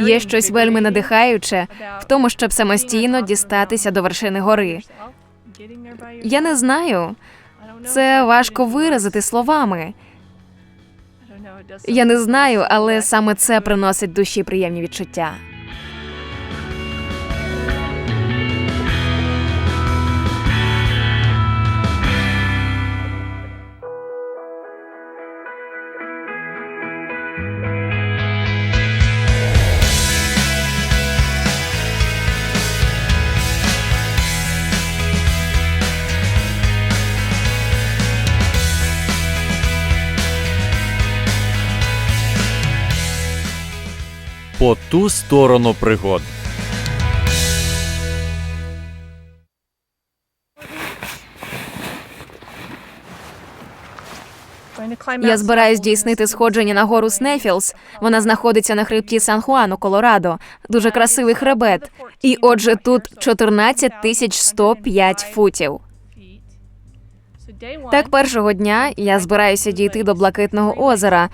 Є щось вельми надихаюче в тому, щоб самостійно дістатися до вершини гори. Я не знаю, це важко виразити словами. Я не знаю, але саме це приносить душі приємні відчуття. По ту сторону пригод. Я збираюсь здійснити сходження на гору Снефілс. Вона знаходиться на хребті Сан Хуану, Колорадо. Дуже красивий хребет. І отже, тут 14 тисяч 105 футів. Так, першого дня я збираюся дійти до Блакитного озера.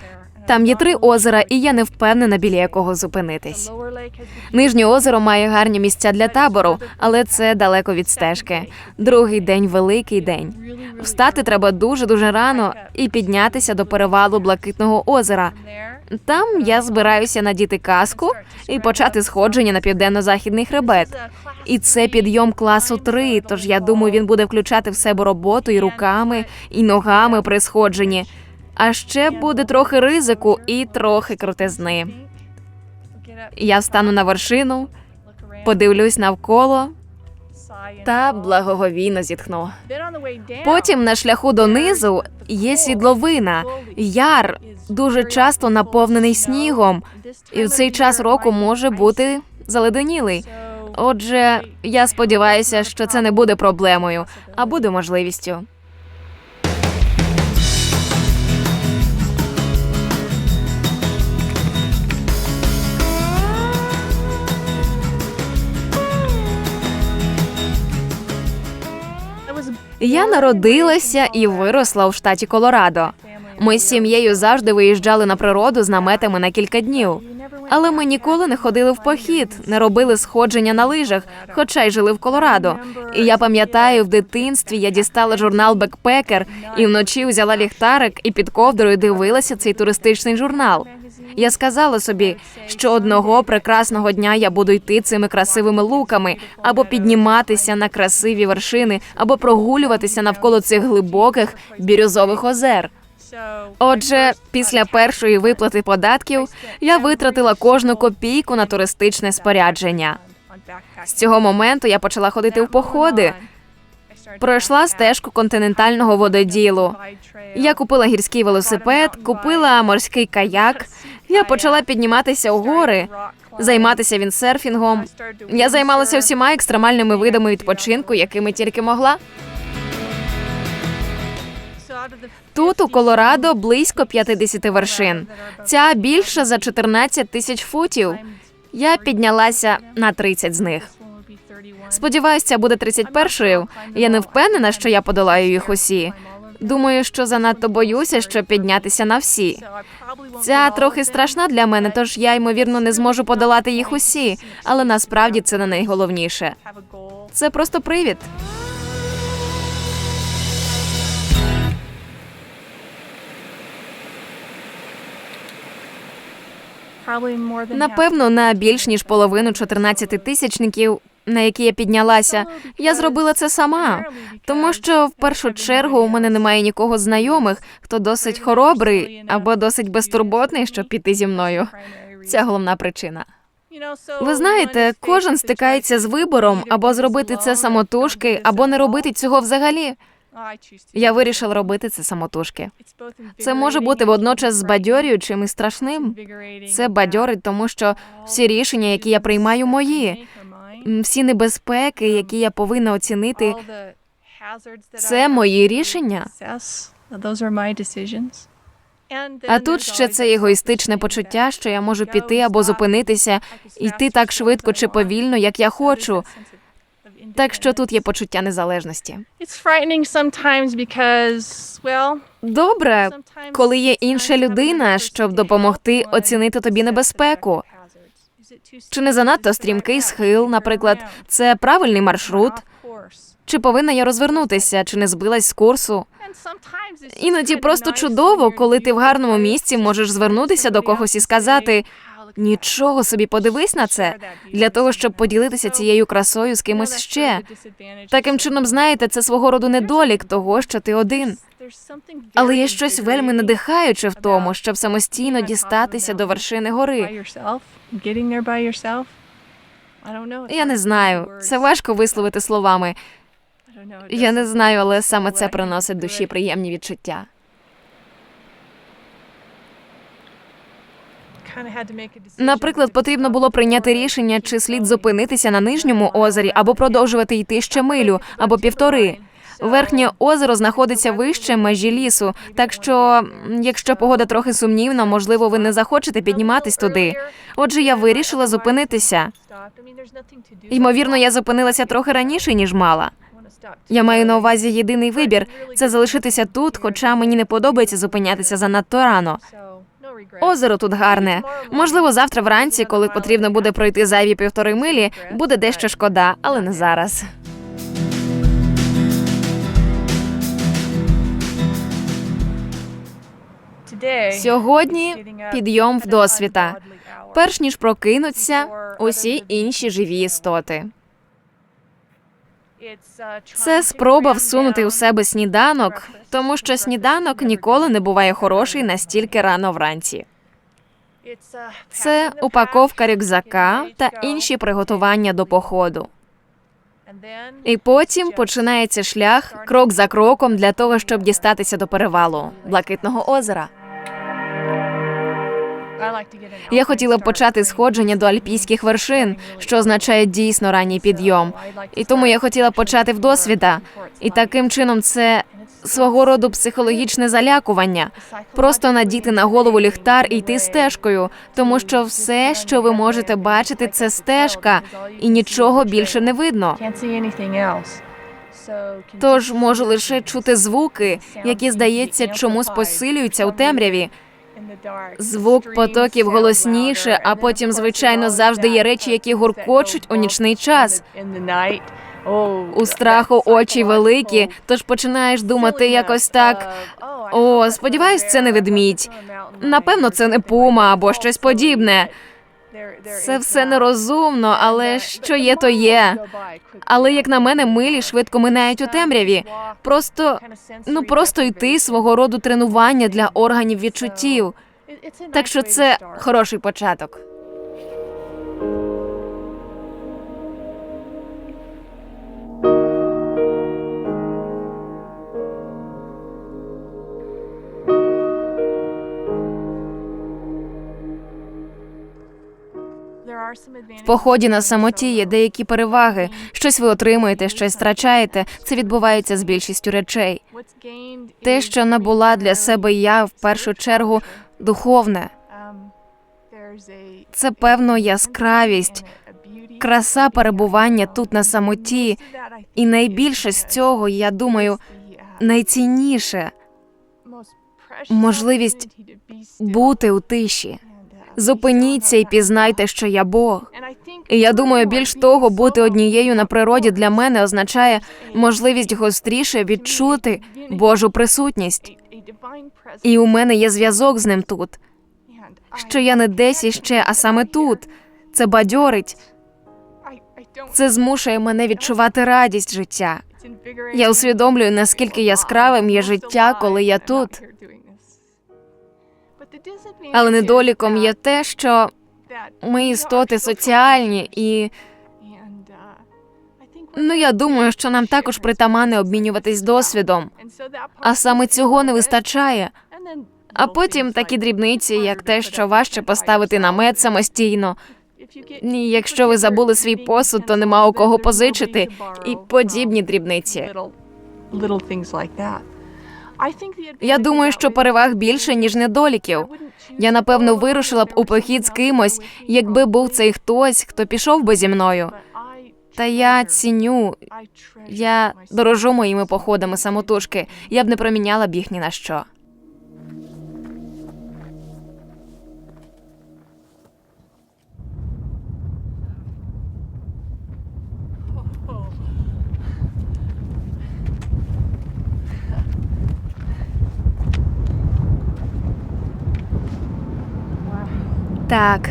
Там є три озера, і я не впевнена, біля якого зупинитись. Нижнє озеро має гарні місця для табору, але це далеко від стежки. Другий день великий день. Встати треба дуже дуже рано і піднятися до перевалу Блакитного озера. Там я збираюся надіти каску і почати сходження на південно-західний хребет. І це підйом класу 3, тож я думаю, він буде включати в себе роботу і руками, і ногами при сходженні. А ще буде трохи ризику і трохи крутизни. Я встану на вершину, подивлюсь навколо та благоговійно зітхну. Потім на шляху донизу є сідловина, яр дуже часто наповнений снігом, і в цей час року може бути заледенілий. Отже, я сподіваюся, що це не буде проблемою, а буде можливістю. Я народилася і виросла в штаті Колорадо. Ми з сім'єю завжди виїжджали на природу з наметами на кілька днів. Але ми ніколи не ходили в похід, не робили сходження на лижах, хоча й жили в Колорадо. І я пам'ятаю, в дитинстві я дістала журнал Бекпекер і вночі взяла ліхтарик і під ковдрою дивилася цей туристичний журнал. Я сказала собі, що одного прекрасного дня я буду йти цими красивими луками, або підніматися на красиві вершини, або прогулюватися навколо цих глибоких бірюзових озер. Отже, після першої виплати податків я витратила кожну копійку на туристичне спорядження. З цього моменту я почала ходити в походи. Пройшла стежку континентального вододілу. Я купила гірський велосипед, купила морський каяк. Я почала підніматися у гори, займатися віндсерфінгом. Я займалася всіма екстремальними видами відпочинку, якими тільки могла. Тут у Колорадо близько 50 вершин. Ця більша за 14 тисяч футів. Я піднялася на 30 з них. Сподіваюся, буде 31-ю. Я не впевнена, що я подолаю їх усі. Думаю, що занадто боюся, щоб піднятися на всі. Ця трохи страшна для мене, тож я ймовірно не зможу подолати їх усі, але насправді це не найголовніше. Це просто привід. Напевно, на більш ніж половину 14 тисячників, на які я піднялася, я зробила це сама, тому що в першу чергу у мене немає нікого знайомих, хто досить хоробрий або досить безтурботний, щоб піти зі мною. Це головна причина. Ви знаєте, кожен стикається з вибором або зробити це самотужки, або не робити цього взагалі. Я вирішила робити це самотужки. Це може бути водночас збадьорюючим і страшним. Це бадьорить, тому що всі рішення, які я приймаю, мої. Всі небезпеки, які я повинна оцінити, це мої рішення. А тут ще це егоїстичне почуття, що я можу піти або зупинитися, йти так швидко чи повільно, як я хочу. Так що тут є почуття незалежності. Добре, коли є інша людина, щоб допомогти оцінити тобі небезпеку. Чи не занадто стрімкий схил, наприклад, це правильний маршрут? Чи повинна я розвернутися, чи не збилась з курсу? Іноді просто чудово, коли ти в гарному місці можеш звернутися до когось і сказати нічого собі, подивись на це для того, щоб поділитися цією красою з кимось ще. Таким чином, знаєте, це свого роду недолік того, що ти один. Але є щось вельми надихаюче в тому, щоб самостійно дістатися до вершини гори. Я не знаю, це важко висловити словами. Я не знаю, але саме це приносить душі приємні відчуття. Наприклад, потрібно було прийняти рішення, чи слід зупинитися на нижньому озері або продовжувати йти ще милю або півтори. Верхнє озеро знаходиться вище межі лісу, так що, якщо погода трохи сумнівна, можливо, ви не захочете підніматись туди. Отже, я вирішила зупинитися. Ймовірно, я зупинилася трохи раніше, ніж мала. Я маю на увазі єдиний вибір це залишитися тут, хоча мені не подобається зупинятися занадто рано. Озеро тут гарне. Можливо, завтра вранці, коли потрібно буде пройти зайві півтори милі, буде дещо шкода, але не зараз. Сьогодні підйом в досвіта. Перш ніж прокинуться усі інші живі істоти. Це спроба всунути у себе сніданок, тому що сніданок ніколи не буває хороший настільки рано вранці. Це упаковка рюкзака та інші приготування до походу. І потім починається шлях крок за кроком для того, щоб дістатися до перевалу блакитного озера. Я хотіла б почати сходження до альпійських вершин, що означає дійсно ранній підйом. І тому я хотіла почати в досвіда. І таким чином це свого роду психологічне залякування. Просто надіти на голову ліхтар і йти стежкою, тому що все, що ви можете бачити, це стежка, і нічого більше не видно. Тож можу лише чути звуки, які здається чомусь посилюються у темряві. Звук потоків голосніше, а потім, звичайно, завжди є речі, які гуркочуть у нічний час. У страху очі великі, тож починаєш думати якось так. О, сподіваюсь, це не ведмідь. Напевно, це не пума або щось подібне. Це все нерозумно, але що є, то є. Але як на мене, милі швидко минають у темряві. Просто ну просто йти свого роду тренування для органів відчуттів. Так що це хороший початок. В поході на самоті є деякі переваги. Щось ви отримуєте, щось втрачаєте. Це відбувається з більшістю речей. Те, що набула для себе я в першу чергу духовне. Це певно яскравість, краса перебування тут на самоті, і найбільше з цього, я думаю, найцінніше можливість бути у тиші. Зупиніться і пізнайте, що я Бог. І я думаю, більш того, бути однією на природі для мене означає можливість гостріше відчути Божу присутність. І у мене є зв'язок з ним тут. Що я не десь іще, а саме тут. Це бадьорить, це змушує мене відчувати радість життя. Я усвідомлюю, наскільки яскравим є життя, коли я тут. Але недоліком є те, що ми істоти соціальні, і ну я думаю, що нам також притаманне обмінюватись досвідом. А саме цього не вистачає. А потім такі дрібниці, як те, що важче поставити намет самостійно. Ні, якщо ви забули свій посуд, то нема у кого позичити, і подібні дрібниці. Я думаю, що переваг більше ніж недоліків. Я напевно вирушила б у похід з кимось, якби був цей хтось, хто пішов би зі мною. Та я ціню, я дорожу моїми походами самотужки. Я б не проміняла б їх ні на що. Так,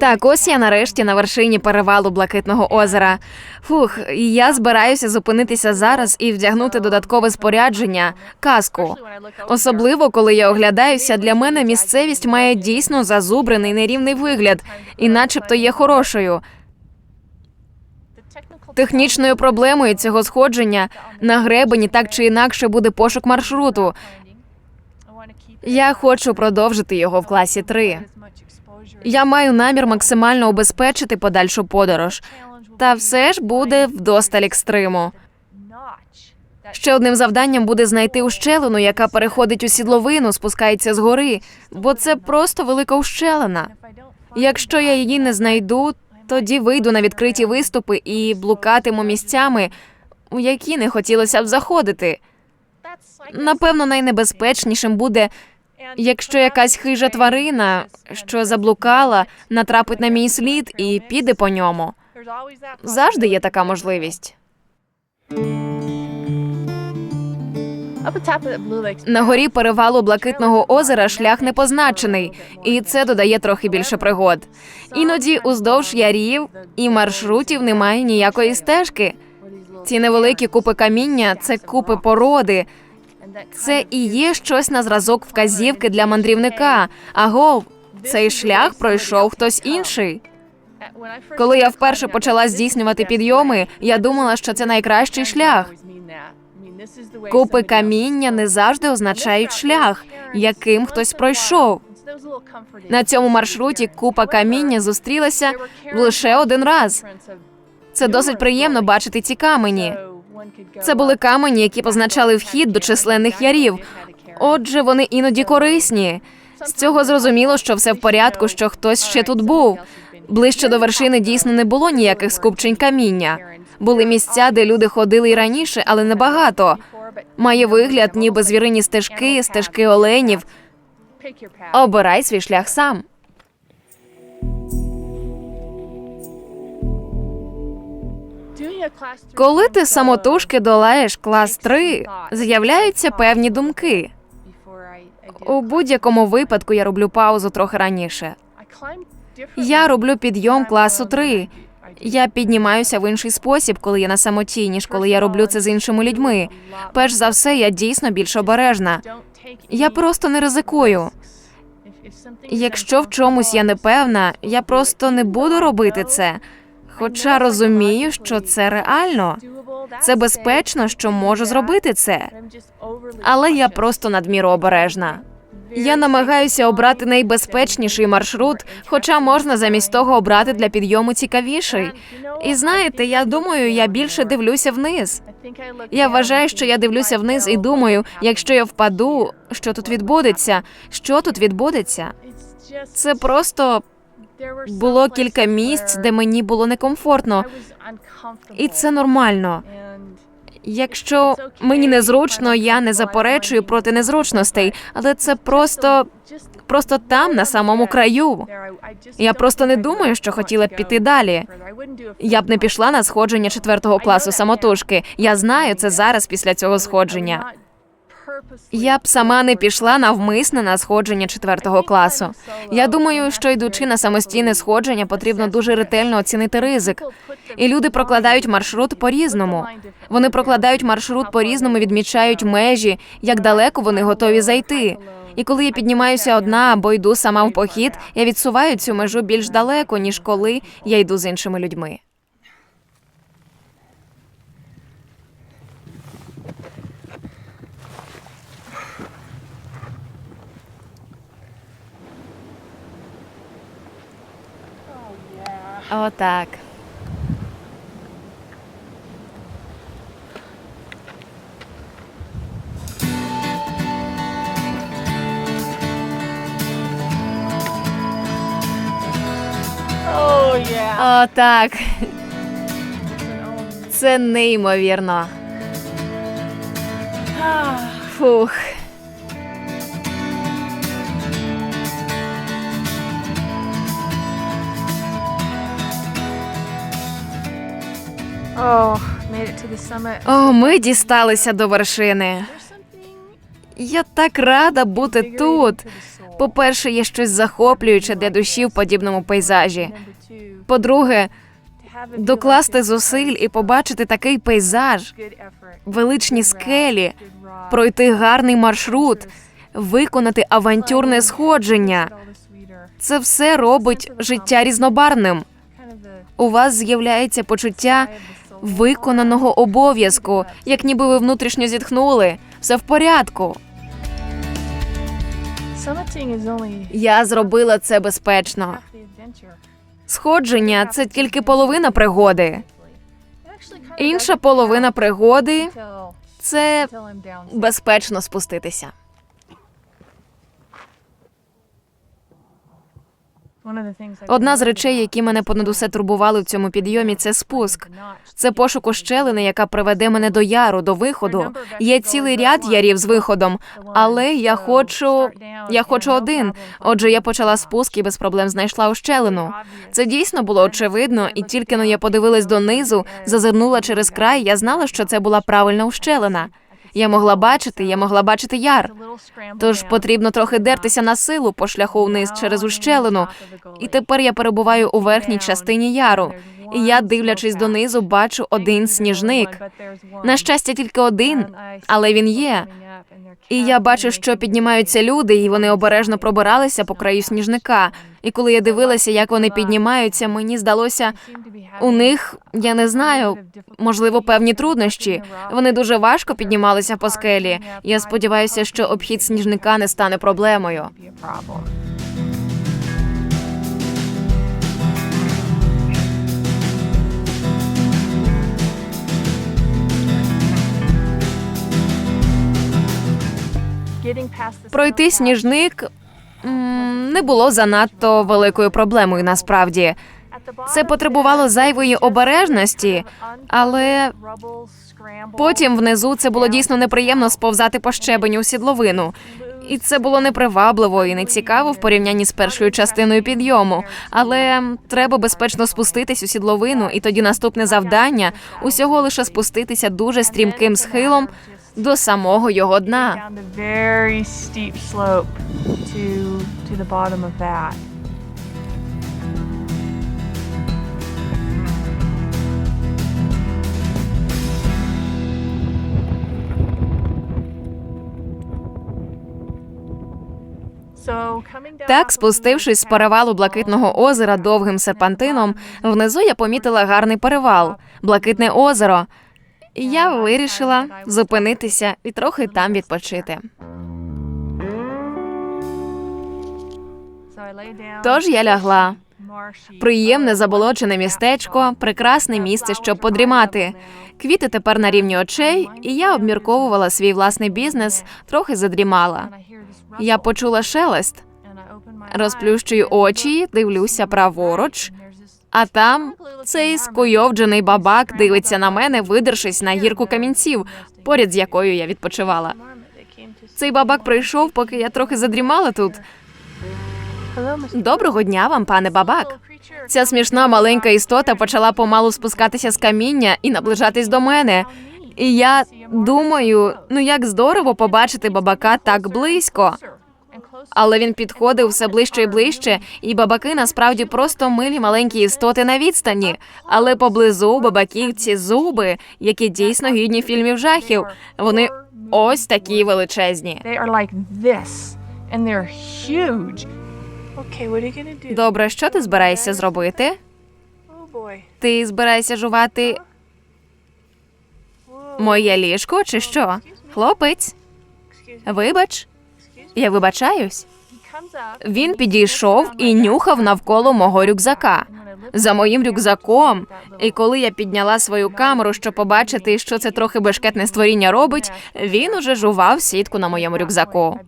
так, ось я нарешті на вершині перевалу Блакитного озера. Фух, і я збираюся зупинитися зараз і вдягнути додаткове спорядження, каску. Особливо, коли я оглядаюся, для мене місцевість має дійсно зазубрений нерівний вигляд, і начебто є хорошою. Технічною проблемою цього сходження на гребені так чи інакше буде пошук маршруту. Я хочу продовжити його в класі 3. as much exposure. Я маю намір максимально обезпечити подальшу подорож. Та все ж буде вдосталь екстриму. Ще одним завданням буде знайти ущелину, яка переходить у сідловину, спускається з гори, бо це просто велика ущелина. Якщо я її не знайду, тоді вийду на відкриті виступи і блукатиму місцями, у які не хотілося б заходити. Напевно, найнебезпечнішим буде, якщо якась хижа тварина, що заблукала, натрапить на мій слід і піде по ньому. Завжди є така можливість. На горі перевалу Блакитного озера шлях не позначений, і це додає трохи більше пригод. Іноді уздовж ярів і маршрутів немає ніякої стежки. Ці невеликі купи каміння це купи породи. Це і є щось на зразок вказівки для мандрівника. Агов, цей шлях пройшов хтось інший. Коли я вперше почала здійснювати підйоми, я думала, що це найкращий шлях. Купи каміння не завжди означають шлях, яким хтось пройшов. На цьому маршруті купа каміння зустрілася лише один раз. Це досить приємно бачити ці камені. Це були камені, які позначали вхід до численних ярів. Отже, вони іноді корисні. З цього зрозуміло, що все в порядку, що хтось ще тут був. Ближче до вершини дійсно не було ніяких скупчень каміння. Були місця, де люди ходили й раніше, але небагато. Має вигляд, ніби звірині стежки, стежки оленів. Обирай свій шлях сам. Коли ти самотужки долаєш клас 3, з'являються певні думки. У будь-якому випадку я роблю паузу трохи раніше. Я роблю підйом класу 3. Я піднімаюся в інший спосіб, коли я на самоті, ніж коли я роблю це з іншими людьми. Перш за все, я дійсно більш обережна. Я просто не ризикую. Якщо в чомусь я не певна, я просто не буду робити це. Хоча розумію, що це реально. Це безпечно, що можу зробити це. Але я просто надміру обережна. Я намагаюся обрати найбезпечніший маршрут, хоча можна замість того обрати для підйому цікавіший. І знаєте, я думаю, я більше дивлюся вниз. Я вважаю, що я дивлюся вниз і думаю, якщо я впаду, що тут відбудеться? Що тут відбудеться? Це просто було кілька місць, де мені було некомфортно, і це нормально. Якщо мені незручно, я не заперечую проти незручностей, але це просто просто там, на самому краю. Я просто не думаю, що хотіла б піти далі. Я б не пішла на сходження четвертого класу самотужки. Я знаю це зараз після цього сходження. Я б сама не пішла навмисне на сходження четвертого класу. Я думаю, що йдучи на самостійне сходження, потрібно дуже ретельно оцінити ризик. І люди прокладають маршрут по-різному. Вони прокладають маршрут по-різному, відмічають межі, як далеко вони готові зайти. І коли я піднімаюся одна або йду сама в похід, я відсуваю цю межу більш далеко, ніж коли я йду з іншими людьми. Отак. Oh yeah. Отак. Це неймовірно. Фух. О, ми дісталися до вершини. Я так рада бути тут. По-перше, є щось захоплююче для душі в подібному пейзажі. По-друге, докласти зусиль і побачити такий пейзаж, величні скелі, пройти гарний маршрут, виконати авантюрне сходження. Це все робить життя різнобарвним. У вас з'являється почуття виконаного обов'язку, як ніби ви внутрішньо зітхнули. Все в порядку. Я зробила це безпечно. Сходження це тільки половина пригоди. Інша половина пригоди це безпечно спуститися. Одна з речей, які мене понад усе турбували в цьому підйомі, це спуск. Це пошук ущелини, яка приведе мене до яру, до виходу. Є цілий ряд ярів з виходом, але я хочу. Я хочу один. Отже, я почала спуск і без проблем знайшла ущелину. Це дійсно було очевидно, і тільки но я подивилась донизу, зазирнула через край. Я знала, що це була правильна ущелина. Я могла бачити, я могла бачити яр. Тож потрібно трохи дертися на силу по шляху вниз через ущелину. І тепер я перебуваю у верхній частині яру. І я, дивлячись донизу, бачу один сніжник. На щастя, тільки один, але він є. І я бачу, що піднімаються люди, і вони обережно пробиралися по краю сніжника. І коли я дивилася, як вони піднімаються, мені здалося, у них я не знаю, можливо, певні труднощі. Вони дуже важко піднімалися по скелі. Я сподіваюся, що обхід сніжника не стане проблемою. Пройти сніжник не було занадто великою проблемою. Насправді це потребувало зайвої обережності, але потім внизу це було дійсно неприємно сповзати по щебеню у сідловину. І це було непривабливо і нецікаво в порівнянні з першою частиною підйому. Але треба безпечно спуститись у сідловину, і тоді наступне завдання усього лише спуститися дуже стрімким схилом до самого його дна. Так, спустившись з перевалу блакитного озера довгим серпантином, внизу я помітила гарний перевал, блакитне озеро. І я вирішила зупинитися і трохи там відпочити. Тож я лягла. Приємне заболочене містечко, прекрасне місце, щоб подрімати. Квіти тепер на рівні очей, і я обмірковувала свій власний бізнес, трохи задрімала. Я почула шелест, розплющую очі, дивлюся праворуч. А там цей скуйовджений бабак дивиться на мене, видершись на гірку камінців, поряд з якою я відпочивала. Цей бабак прийшов, поки я трохи задрімала тут. Доброго дня вам, пане бабак. Ця смішна маленька істота почала помалу спускатися з каміння і наближатись до мене. І я думаю, ну як здорово побачити бабака так близько. Але він підходив все ближче і ближче, і бабаки насправді просто милі маленькі істоти на відстані. Але поблизу бабаків ці зуби, які дійсно гідні фільмів жахів. Вони ось такі величезні. Добре, що ти збираєшся зробити? Oh. Ти збираєшся жувати моє ліжко чи що? Хлопець, вибач. Я вибачаюсь. Він підійшов і нюхав навколо мого рюкзака. За моїм рюкзаком. І коли я підняла свою камеру, щоб побачити, що це трохи бешкетне створіння робить, він уже жував сітку на моєму рюкзаку.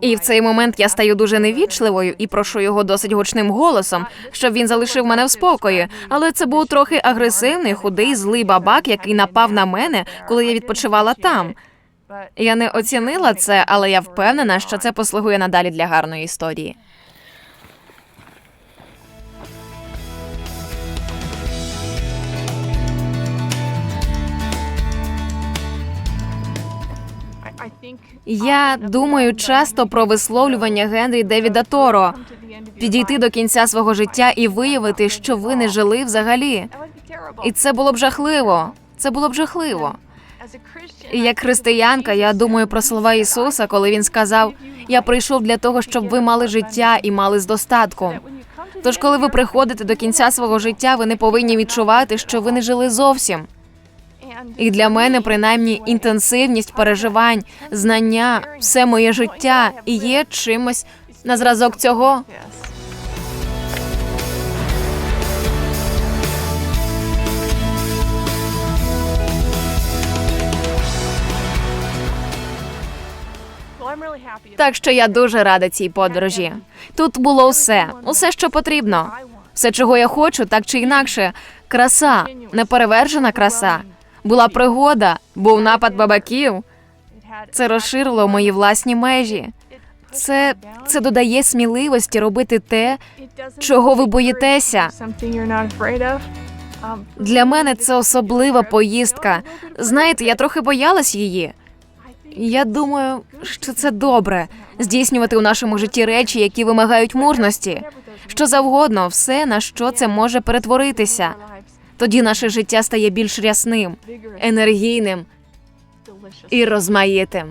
І в цей момент я стаю дуже невічливою і прошу його досить гучним голосом, щоб він залишив мене в спокої. Але це був трохи агресивний, худий, злий бабак, який напав на мене, коли я відпочивала там. Я не оцінила це, але я впевнена, що це послугує надалі для гарної історії. Я думаю часто про висловлювання Генрі Девіда Торо підійти до кінця свого життя і виявити, що ви не жили взагалі. І це було б жахливо. Це було б жахливо. І як християнка, я думаю про слова Ісуса, коли він сказав: Я прийшов для того, щоб ви мали життя і мали з достатком. Тож, коли ви приходите до кінця свого життя, ви не повинні відчувати, що ви не жили зовсім. І для мене, принаймні, інтенсивність переживань, знання, все моє життя і є чимось на зразок цього. Так що я дуже рада цій подорожі. Тут було все, усе, що потрібно. Все, чого я хочу, так чи інакше. Краса, неперевершена краса. Була пригода, був напад бабаків. Це розширило мої власні межі. Це, це додає сміливості робити те, чого ви боїтеся. Для мене це особлива поїздка. Знаєте, я трохи боялась її. Я думаю, що це добре здійснювати у нашому житті речі, які вимагають мужності. Що завгодно, все на що це може перетворитися. Тоді наше життя стає більш рясним, енергійним і розмаїтим.